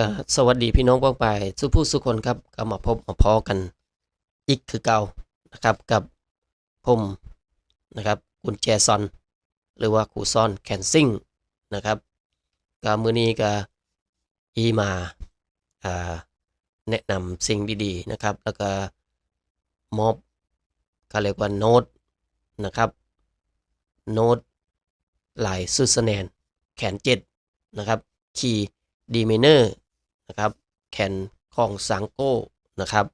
ก็สวัสดีพี่น้องป้องไปสุผู้สุคนครับก็มาพบมาพอกันอีกคือเก่านะครับกับผมนะครับกุญแจซอน หรือว่าครูซอนแคนซิ่งนะครับก็มือนี้ก็อีมาอ่าแนะนำสิ่งดีๆนะครับ แล้วก็มอบก็เรียกว่าโน้ตนะครับโน้ตลายซูสแนนแขนเจ็ดนะครับคีย์ดีเมเนอร์ นะครับแขนของสังโก้นะครับ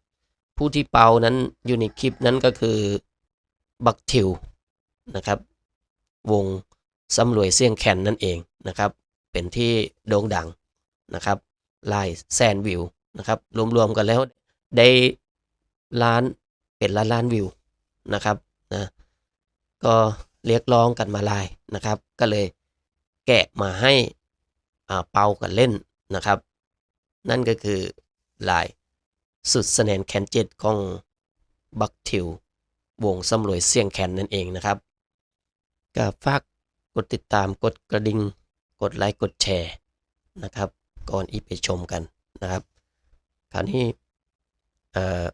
ผู้ที่เป่านั้นอยู่ในคลิปนั้นก็คือบักทิวนะครับ วงสำรวยเสียงแคนนั่นเองนะครับ เป็นที่โด่งดังนะครับลายแซนวิวนะครับ รวมๆกันแล้วได้ล้านเป็นล้านล้านวิวนะครับนะก็เรียกร้องกันมาลายนะครับ ก็เลยแกะมาให้อ่าเป่ากันเล่นนะครับ นั่นก็คือลายสุดสแนนแคนเจ็ดของบักทิว วงสำรวยเสียงแคนนั่นเองนะครับก็ฝากกดติดตามกดกระดิ่งกดไลค์กดแชร์นะครับ ก่อนอีไปชมกันนะครับ คราวนี้เอ่อ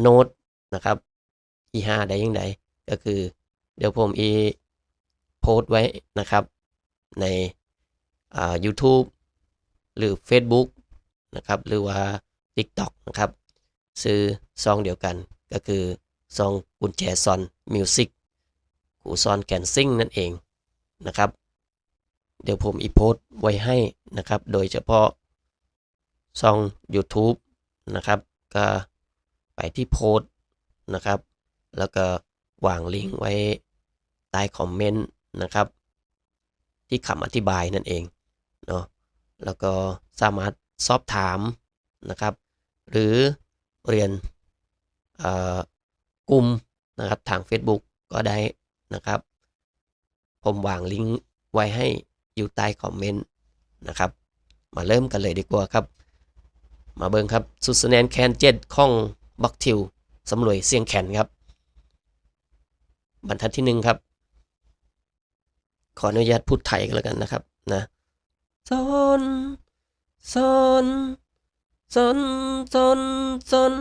โน้ตนะครับอีห้าได้ยังไงก็คือเดี๋ยวผมอีโพสต์ไว้นะครับในอ่า YouTube หรือ Facebook นะครับหรือว่า TikTok นะครับซื้อซองเดียวกันก็คือซองกุญแจซอนมิวสิกหูซอนแคนซิ่งนั่นเองนะครับ เดี๋ยวผมอีโพสไว้ให้นะครับ โดยเฉพาะซอง YouTube นะครับ ก็ไปที่โพสนะครับ แล้วก็วางลิงก์ไว้ใต้คอมเมนต์นะครับ ที่คำอธิบายนั่นเองเนาะแล้วก็สามารถ สอบถามนะครับ หรือเรียนกลุ่มนะครับทาง Facebook ก็ได้นะครับ ผมวางลิงก์ไว้ให้อยู่ใต้คอมเมนต์นะครับ มาเริ่มกันเลยดีกว่าครับ มาเบิ่งครับสุดสแนนแคนเจ็ดข้องบักทิวสำรวยเสียงแคนครับ บรรทัดที่หนึ่งครับ ขออนุญาตพูดไทยกันแล้วกันนะครับนะซอน ซนซนซนซน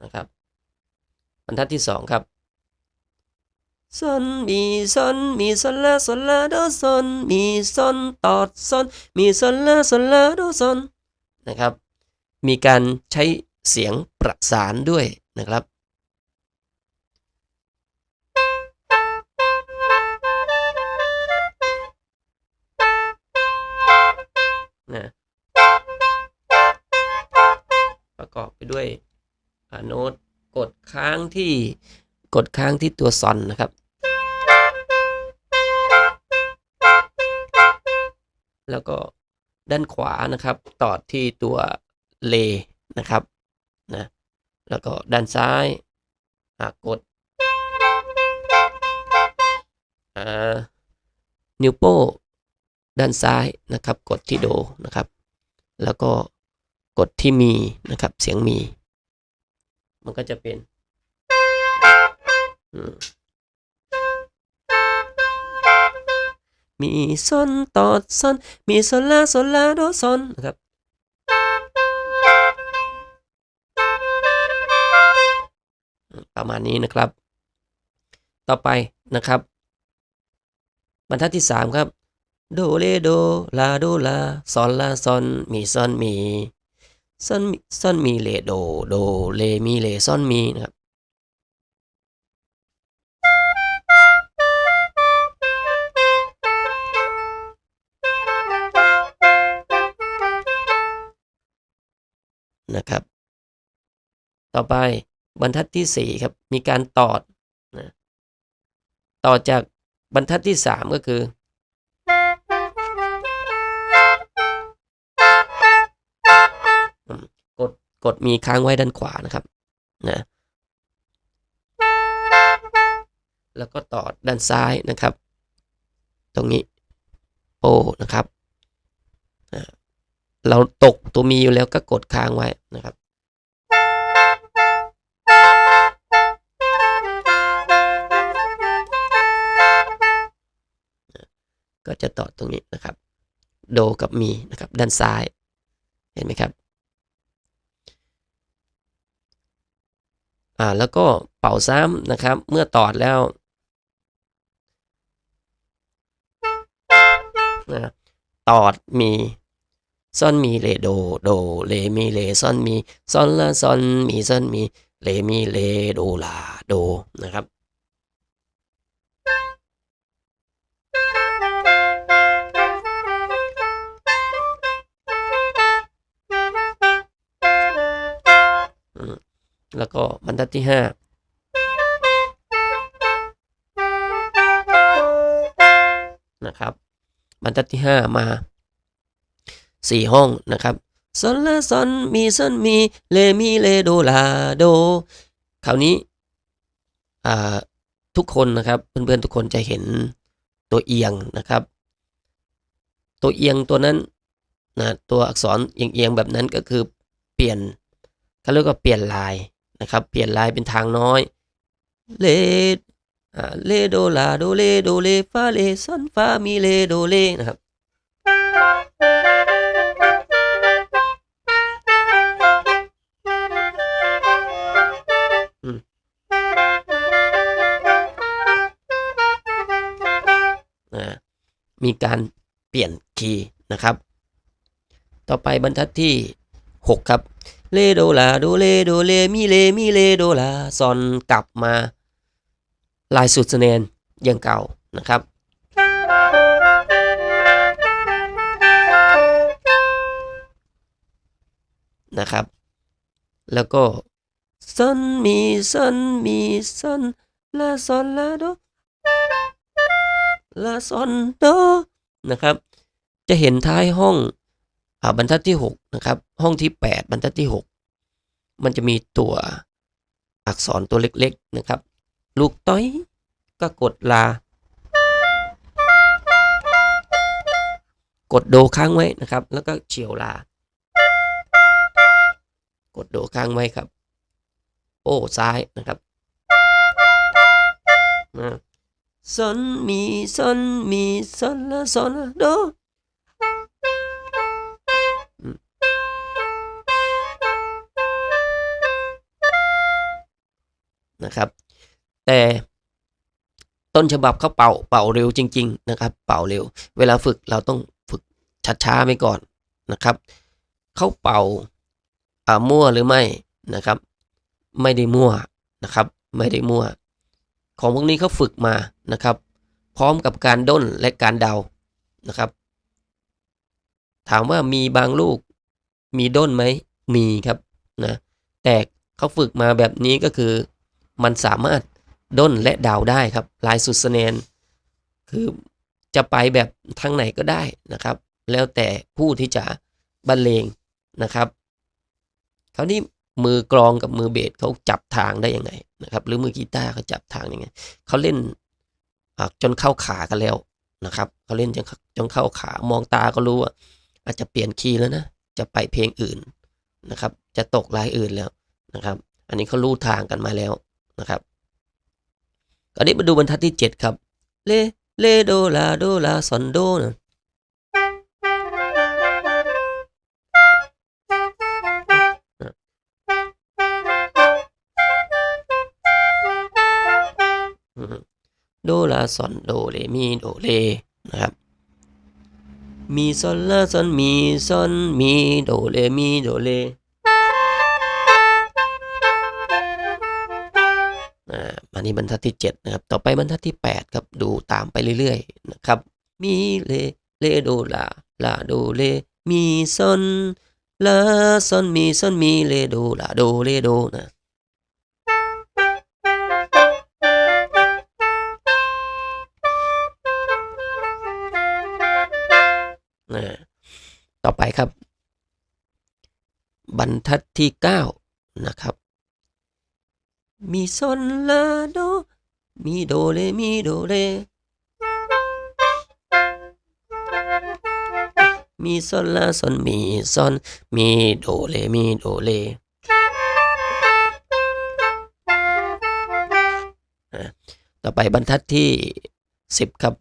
นะครับบรรทัดที่สองครับซนมีซนมีซนลาซนลาโดซนมีซนตอดซนมีซนลาซนลาโดซนนะครับ มีการใช้เสียงประสานด้วยนะครับ นะประกอบไปด้วยโน้ตกดค้างที่กดค้างที่ตัวซอนนะครับ แล้วก็ด้านขวานะครับต่อที่ตัวเลนะครับนะแล้วก็ด้านซ้ายกดนิ้วโป้ ด้านซ้ายนะครับ กดที่โดนะครับ แล้วก็กดที่มีนะครับเสียงมี มันก็จะเป็นมีซอนตอดซอนมีซนลาซนลาโดซอนนะครับประมาณนี้นะครับ ต่อไปนะครับ บรรทัดที่สามครับ โดเลโดลาโดลาซอนลาซอนมีซอนมีซอนมีซอนมีเลโดโดเลมีเลซอนมีนะครับนะครับ ต่อไปบรรทัดที่สี่ครับ มีการตอดนะต่อจากบรรทัดที่สามก็คือ กดมีค้างไว้ด้านขวานะครับนะแล้วก็ต่อด้านซ้ายนะครับ ตรงนี้โอ้นะครับเราตกตัวมีอยู่แล้วก็กดค้างไว้นะครับก็จะต่อตรงนี้นะครับ โดกับมีนะครับ ด้านซ้าย เห็นไหมครับ อ่าแล้วก็เป่าซ้ำนะครับ เมื่อตอดแล้วนะตอดมีซ่อนมีเลโดโดเลมีเลซ่อนมีซ่อนละซ่อนมีซ่อนมีเลมีเลโดลาโดนะครับ แล้วก็บรรทัดที่ห้านะครับบรรทัดที่ห้ามาสี่ห้องนะครับซอนละซอนมีซอนมีเลมีเลโดลาโดคราวนี้ทุกคนนะครับเพื่อนๆทุกคนจะเห็นตัวเอียงนะครับ ตัวเอียงตัวนั้นนะตัวอักษรเอียงๆแบบนั้นก็คือเปลี่ยนเขาเรียกว่าเปลี่ยนลาย นะครับเปลี่ยนลายเป็นทางน้อย เลอ่าเลโดลาโดเลโดเลฟาเลซอนฟามีเลโดเลนะครับมีการเปลี่ยนคีย์นะครับ ต่อไปบรรทัดที่ 6 ครับ เลโดลาโดเลโดเลมีเลมีเลโดลาซอนกลับมา ลายสุดสเนนอย่างเก่านะครับ นะครับ แล้วก็ซอนมีซอนมีซอนลาซอนลาโดลาซอนโดนะครับ จะเห็นท้ายห้อง บรรทัดที่6นะครับห้องที่ 8 บรรทัดที่ 6 มันจะมีตัวอักษรตัวเล็กๆนะครับ ลูกต้อยก็กดลา กดโดค้างไว้นะครับ แล้วก็เฉียวลา กดโดค้างไว้ครับ โอ้ซ้ายนะครับซนมีซนมีซนละซนละโด นะครับ แต่ต้นฉบับเขาเป่าเป่าเร็วจริง ๆ นะครับ เป่าเร็ว เวลาฝึกเราต้องฝึกช้าๆไปก่อนนะครับเขาเป่าอ่ามั่วหรือไม่นะครับ ไม่ได้มั่วนะครับ ไม่ได้มั่ว ของพวกนี้เขาฝึกมานะครับ พร้อมกับการด้นและการเดานะครับ ถามว่ามีบางลูกมีด้นไหมมีครับนะแต่เขาฝึกมาแบบนี้ก็คือ มันสามารถด้นและเดาได้ครับลายสุดสแนน คือจะไปแบบทางไหนก็ได้นะครับ แล้วแต่ผู้ที่จะบรรเลงนะครับคราวนี้มือกลองกับมือเบสเขาจับทางได้ยังไงนะครับ หรือมือกีตาร์เขาจับทางยังไงเขาเล่นจนเข้าขากันแล้วนะครับเขาเล่นจนจนเข้าขามองตาก็รู้ว่า อาจจะเปลี่ยนคีย์แล้วนะจะไปเพลงอื่นนะครับ จะตกลายอื่นแล้วนะครับ อันนี้เขารู้ทางกันมาแล้ว นะครับคราวนี้มาดูบรรทัดที่ 7 ครับ เล เลโดลาโดลาซอนโดนะโดลาซอนโดเลมีโดเลนะครับ มีซอนลาซอนมีซอนมีโดเลมีโดเล อ่าอันนี้บรรทัดที่ 7 นะครับ ต่อไปบรรทัดที่ 8 ครับ ดูตามไปเรื่อยๆ นะครับ มีเลเลโดลาลาโดเล มีซอนลาซอนมีซอนมีเลโดลาโดเลโดนะต่อไปครับ บรรทัดที่ 9 นะครับ มีซอนลาโด มีโดเล มีโดเล มีซอนลาซอนมีซอนมีโดเล มีโดเลต่อไปบรรทัดที่ 10 ครับ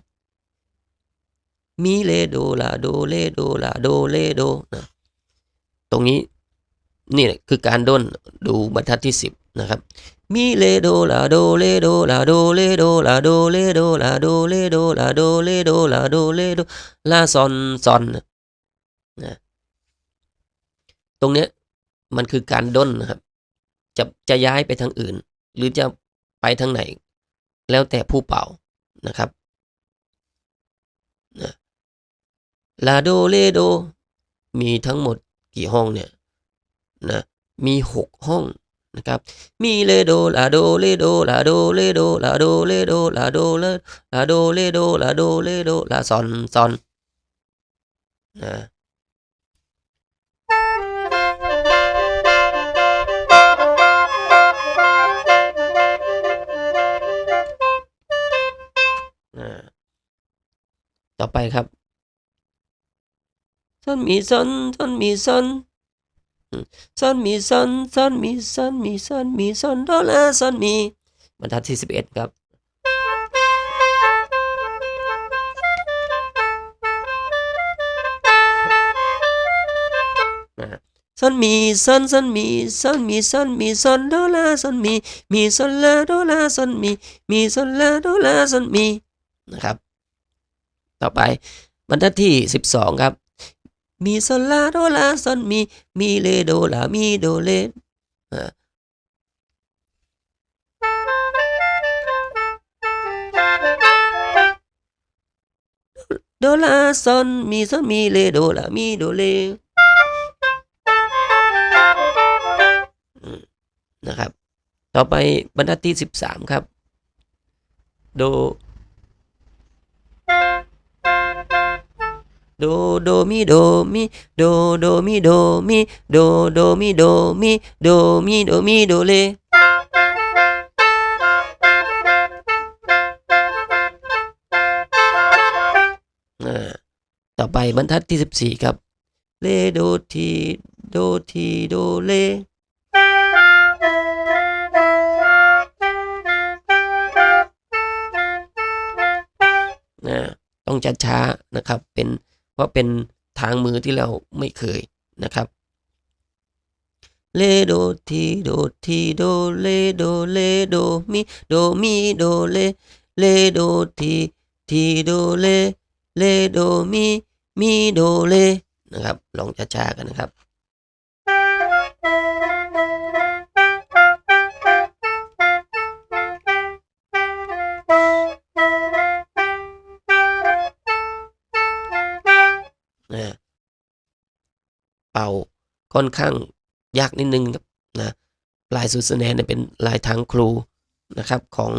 มีเลโดลาโดเลโดลาโดเลโดนะตรงนี้นี่คือการด้นดูบรรทัดที่สิบนะครับ มีเลโดลาโดเลโดลาโดเลโดลาโดเลโดลาโดเลโดลาโดเลโดลาโดเลโดลาซอนซอนนะตรงเนี้ยมันคือการด้นนะครับ จะจะย้ายไปทางอื่น หรือจะไปทางไหน แล้วแต่ผู้เป่านะครับนะลาโดเลโดมีทั้งหมดกี่ห้องเนี่ยนะมีหกห้อง นะครับมีเลโดลาโดเลโดลาโดเลโดลาโดเลโดลาโดเลลาโดเลโดลาโดเลโดลาซอนซอนนะนะต่อไปครับซอนมีซอนซอนมีซอน ซอนมีซอนซอนมีซอนมีซอนมีซอนโดลาซอนมีบรรทัดที่สิบเอ็ดครับซอนมีซอนซอนมีซอนมีซอนมีซอนโดลาซอนมีมีซอนลาโดลาซอนมีมีซอนลาโดลาซอนมีนะครับ ต่อไปบรรทัดที่สิบสองครับ มีโซลาโดลาซอนมีมีเลโดลามีโดเลโดลาซอนมีซอนมีเลโดลามีโดเลอืมนะครับ ต่อไปบรรทัดที่สิบสามครับ โด โดโดมิโดมิโดโดมิโดมิโดโดมิโดมิโดมิโดมิโดเลอ่าต่อไปบรรทัดที่สิบสี่ครับ เลโดทีโดทีโดเลนะต้องช้าๆนะครับเป็น ราะเป็นทางมือที่เราไม่เคยนะครับเลโดทีโดทีโดเลโดเลโดมีโดมีโดเลเลโดทีทีโดเลเลโดมีมีโดเลนะครับลองช้าๆกันนะครับ ป่าค่อนข้างยากนิดนึงครับนะลายสุดสแนนเนี่ยเป็นลายทางครูนะครับของ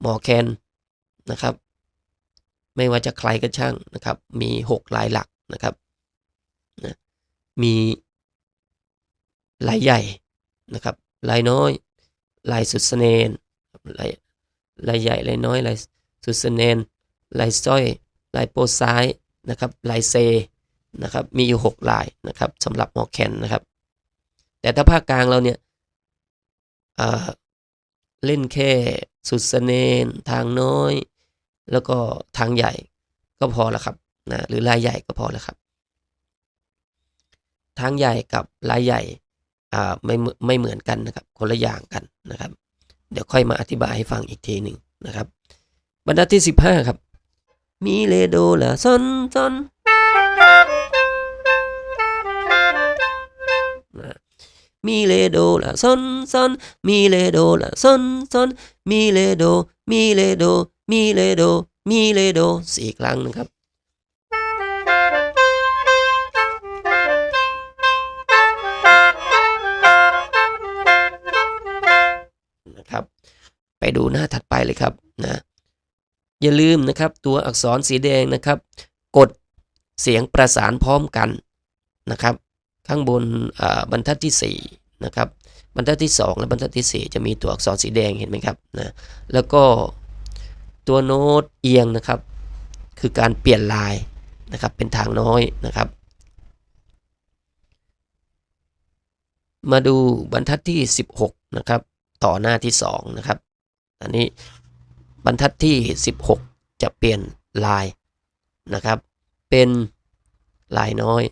หมอแคนนะครับ ไม่ว่าจะใครก็ช่างนะครับ มีหกลายหลักนะครับนะมีลายใหญ่นะครับลายน้อยลายสุดสแนนลายลายใหญ่ลายน้อยลายสุดสแนนลายสร้อยลายโปรซ้ายนะครับลายเซ นะครับมีอยู่ 6 ลายนะครับสำหรับหมอแคนนะครับ แต่ถ้าภาคกลางเราเนี่ยเเล่นแค่สุดสเนนทางน้อย แล้วก็ทางใหญ่ก็พอแล้วครับนะหรือลายใหญ่ก็พอแล้วครับ ทางใหญ่กับลายใหญ่ไม่ไม่เหมือนกันนะครับคนละอย่างกันนะครับ เดี๋ยวค่อยมาอธิบายให้ฟังอีกทีหนึ่งนะครับ บรรทัดที่ 15 ครับ มีเลโดละซอนซอน มีเลโดละซนซนมีเลโดละซนซนมีเลโด มีเลโด มีเลโด มีเลโดสี่ครั้งนะครับนะครับ ไปดูหน้าถัดไปเลยครับนะอย่าลืมนะครับตัวอักษรสีแดงนะครับ กดเสียงประสานพร้อมกันนะครับ ข้างบนบรรทัดที่4นะครับบรรทัดที่ 2 และบรรทัดที่ 4 จะมีตัวอักษรสีแดงเห็นไหมครับนะแล้วก็ตัวโน้ตเอียงนะครับ คือการเปลี่ยนลายนะครับเป็นทางน้อยนะครับ มาดูบรรทัดที่ 16นะครับต่อหน้าที่2นะครับอันนี้บรรทัดที่ 16 จะเปลี่ยนลายนะครับ เป็นลายน้อย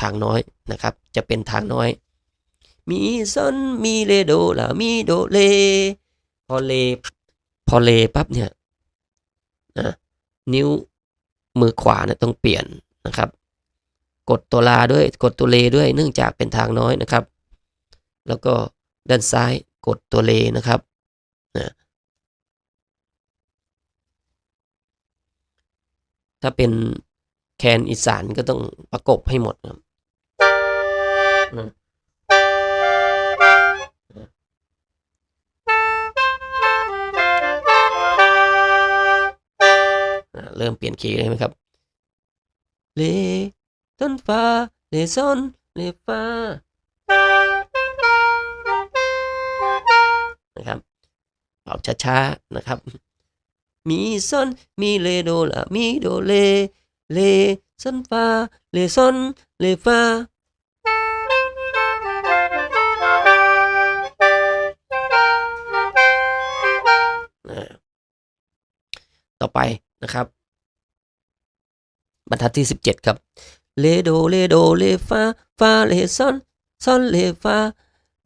ทางน้อยนะครับ จะเป็นทางน้อย มีซอนมีเลโดลามีโดเล พอเล พอเลปั๊บเนี่ยนะนิ้วมือขวาเนี่ยต้องเปลี่ยนนะครับ กดตัวลาด้วยกดตัวเลด้วยเนื่องจากเป็นทางน้อยนะครับ แล้วก็ด้านซ้ายกดตัวเลนะครับนะถ้าเป็นแคนอีสานก็ต้องประกบให้หมดครับนะอ่า เริ่มเปลี่ยนคีย์เลยไหมครับ เลต้นฟ้าเลซอนเลฟ้านะครับออกช้าๆนะครับ มีซอนมีเลโดละมีโดเลเลซอนฟ้าเลซอนเลฟ้า ต่อไปนะครับ บรรทัดที่ 17 ครับเลโดเลโดเลฟาฟาเลซอนซอนเลฟา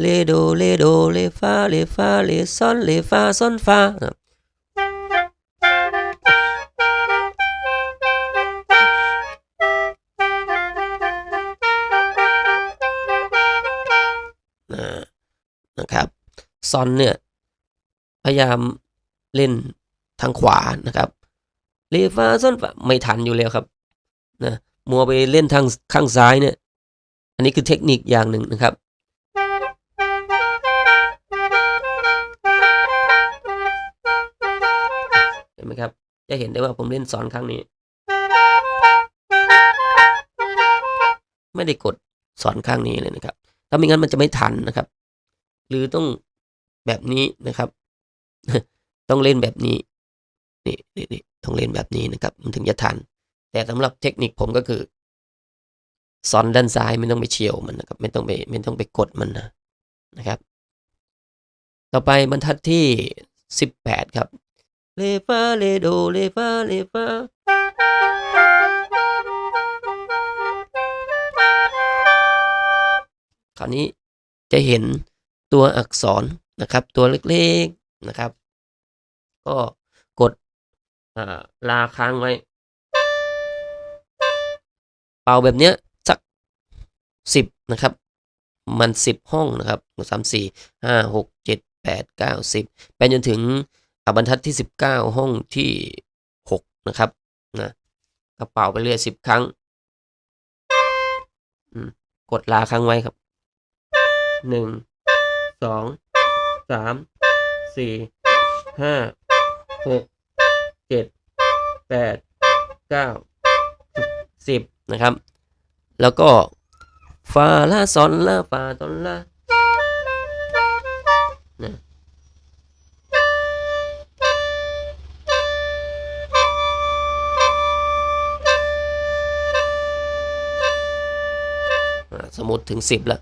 เลโดเลโดเลฟาเลฟาเลซอนเลฟาซอนฟานะครับนะนะครับซอนเนี่ย พยายามเล่น ทางขวานะครับเลฟาซอนฟาไม่ทันอยู่แล้วครับนะมัวไปเล่นทางข้างซ้ายเนี่ย อันนี้คือเทคนิคอย่างหนึ่งนะครับ เห็นไหมครับ จะเห็นได้ว่าผมเล่นสอนครั้งนี้ ไม่ได้กดสอนข้างนี้เลยนะครับ ถ้าไม่งั้นมันจะไม่ทันนะครับ หรือต้องแบบนี้นะครับ ต้องเล่นแบบนี้ นี่นี่นี่ต้องเล่นแบบนี้นะครับ มันถึงจะทัน แต่สำหรับเทคนิคผมก็คือสอนด้านซ้ายไม่ต้องไปเฉียวมันนะครับ ไม่ต้องไปไม่ต้องไปกดมันนะนะครับ ต่อไปบรรทัดที่สิบแปดครับเลฟาเลโดเลฟาเลฟาคราวนี้จะเห็นตัวอักษรนะครับ ตัวเล็กๆนะครับ ก็ ลาค้างไว้ เป่าแบบเนี้ยสักสิบนะครับ มันสิบห้องนะครับสามสี่ห้าหกเจ็ดแปดเก้าสิบไปจนถึงบรรทัดที่สิบเก้าห้องที่หกนะครับนะกระเป๋าไปเรื่อยสิบครั้งกดลาค้างไว้ครับหนึ่งสองสามสี่ห้าหก แปดเก้าสิบนะครับ แล้วก็ฟาลาซอนลาฟาตอนลานะอ่าสมมติถึงสิบแล้ว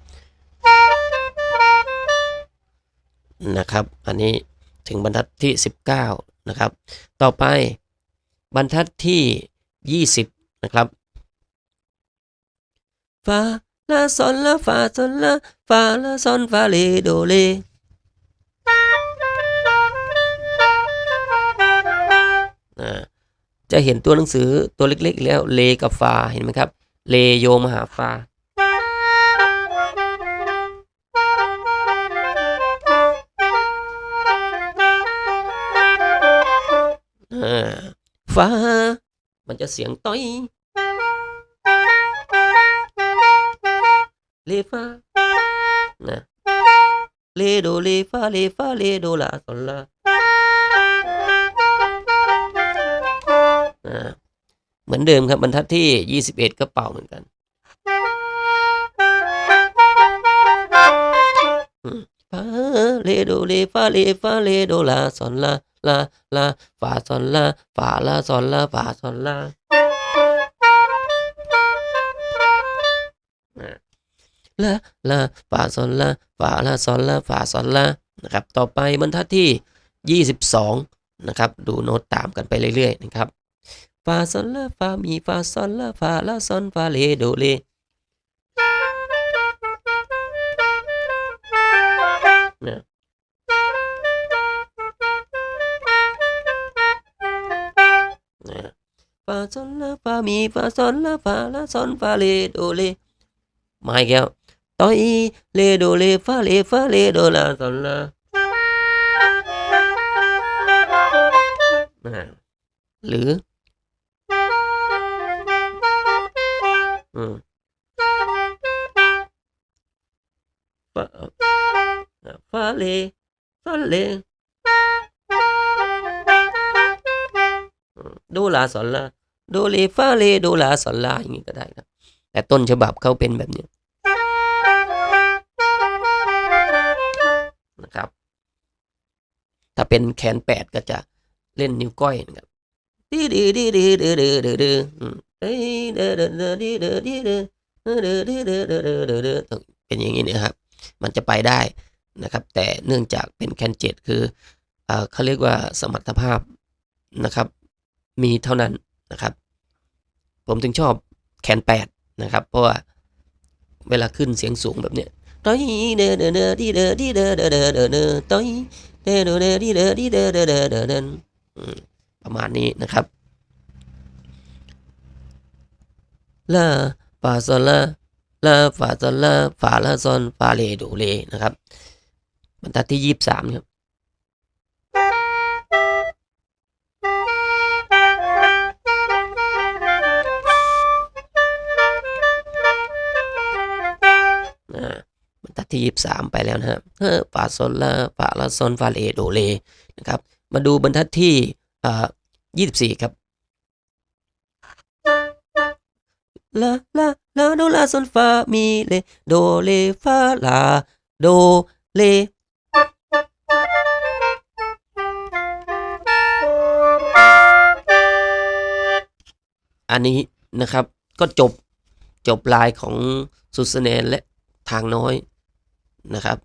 นะครับ อันนี้ถึงบรรทัดที่ 19 นะครับ ต่อไป บรรทัดที่ 20 นะครับฟาลาซอนลาฟาซอนลาฟาลาซอนฟาเลโดเล่จะเห็นตัวหนังสือตัวเล็กๆแล้วเลกับฟาเห็นไหมครับ เลโยมหาฟาอ่า ฟ้า มันจะเสียงต้อยเลฟ้านะเลโดเลฟ้าเลฟ้าเลโดลาซอลลาเหมือนเดิมครับบรรทัดที่ 21 ก็เป่าเหมือนกันอืม ฟ้าเลโดเลฟ้าเลฟ้าเลโดลาซอลลาลาลาฟาซอนลาฟาลาซอนลาฟาซอนลาอ่าลาลาฟาซอนลาฟาลาซอนลาฟาซอนลานะครับต่อไปบรรทัดที่ 22 นะครับ ดูโน้ตตามกันไปเรื่อยๆนะครับฟาซอนลาฟามีฟาซอนลาฟาลาซอนฟาเลโดเล nè fa sol la fa mi fa sol la fa la sol fa le do le mai hay kéo tôi le do le fa le fa le do la sol la. À, lứa ừ. Fa, ฟาเลฟาเลโดลาซอนลานะหรืออืมฟาฟาลฟาเลาสอนลาโดเลฟาเลโดลาสอนลาอย่างนี้ก็ได้นะแต่ต้นฉบับเขาเป็นแบบนี้นะครับ ถ้าเป็นแขนแปดก็จะเล่นนิ้วก้อยนะครับดีดีดีดีดีดีดีดีเอ้ยด้อเด้อเด้อดีด้อดีด้อเด้อเด้อเด้อเด้อเด้อเด้อเด้อเด้อต้องเป็นอย่างนี้นะครับ มันจะไปได้ นะครับแต่เนื่องจากเป็นแคนเจ็ดคือเอเขาเรียกว่าสมรรถภาพนะครับ มีเท่านั้นนะครับ ผมถึงชอบแคนแปดนะครับ เพราะว่าเวลาขึ้นเสียงสูงแบบเนี้ยต้อยเดอเดอเดอดีเดอดีเดอเดอเดอเดอเดอต้อยเดอเดอเด้อดีเดอดีเดอเดอเดอเดอเดอประมาณนี้นะครับลาฟาซอลลาลาฟาซอลลาฟาลาซอนฟาเลโดเลนะครับ บรรทัดที่ยี่สิบสามครับบรรทัดที่ยี่สิบสามไปแล้วนะครับเออฟาซลลาฟาลาโซนฟาเลโดเลนะครับ มาดูบรรทัดที่อ่ายี่สิบสี่ครับลาลาลาโดลาโซนฟามีเลโดเลฟาลาโดเล อันนี้นะครับก็จบจบลายของสุสเนนและทางน้อยนะครับ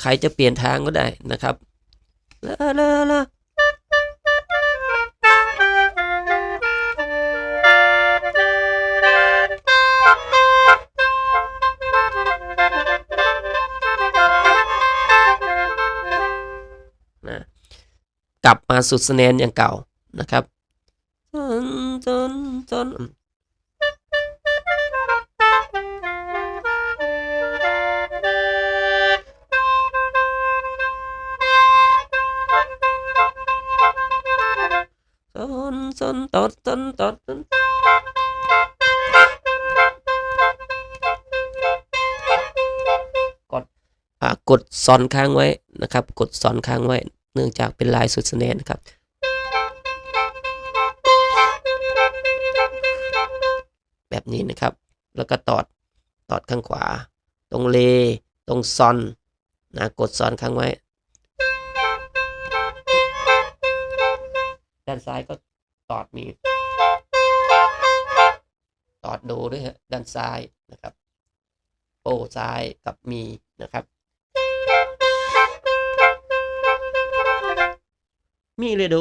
ใครจะเปลี่ยนทางก็ได้นะครับลาลาลานะกลับมาสุดสแนนอย่างเก่านะครับ นจนจนจนตอดจนตอดจนกดอ่ากดซอนค้างไว้นะครับ กดซอนค้างไว้ เนื่องจากเป็นลายสุดสแนนนะครับ แบบนี้นะครับ แล้วก็ตอดตอดข้างขวา ตรงเลตรงซอนนะกดซอนค้างไว้ ด้านซ้ายก็ตอดมี ตอดโดด้วยฮะด้านซ้ายนะครับ โปซ้ายกับมีนะครับ มีเลยโด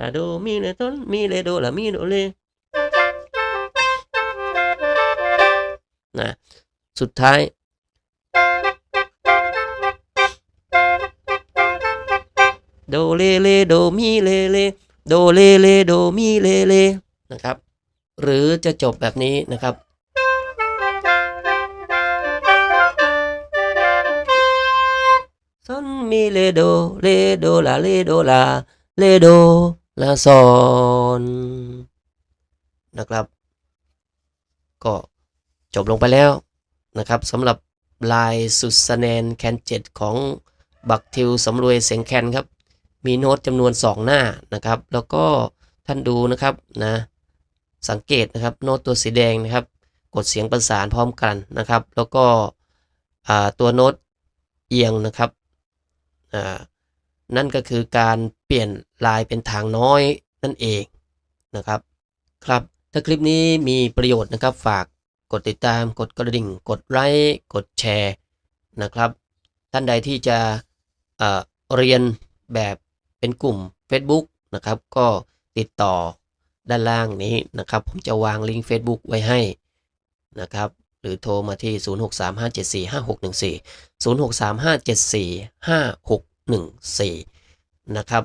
ลาโดมีเลต้นมีเลโดละมีโดเลนะสุดท้าย โดเลเลโดมีเลเลโดเลเลโดมีเลเลนะครับ หรือจะจบแบบนี้นะครับซอนมีเลโดเลโดลาเลโดลาเลโด ลาซอนนะครับ ก็จบลงไปแล้วนะครับสำหรับลายสุดสแนนแคนเจ็ดของบักทิวสำรวยเสียงแคนครับ มีโน้ตจำนวน 2 หน้านะครับ แล้วก็ท่านดูนะครับนะสังเกตนะครับโน้ตตัวสีแดงนะครับ กดเสียงประสานพร้อมกันนะครับ แล้วก็ตัวโน้ตเอียงนะครับนั่นก็คือการ ปลี่ยนลายเป็นทางน้อยนั่นเองนะครับ ครับ ถ้าคลิปนี้มีประโยชน์นะครับฝากกดติดตามกดกระดิ่ง กดไลค์กดแชร์นะครับ ท่านใดที่จะเเรียนแบบเป็นกลุ่ม Facebook นะครับ ก็ติดต่อด้านล่างนี้นะครับ ผมจะวางลิงก์ Facebook ไว้ให้นะครับ หรือโทรมาที่ 0635745614 0635745614 นะครับ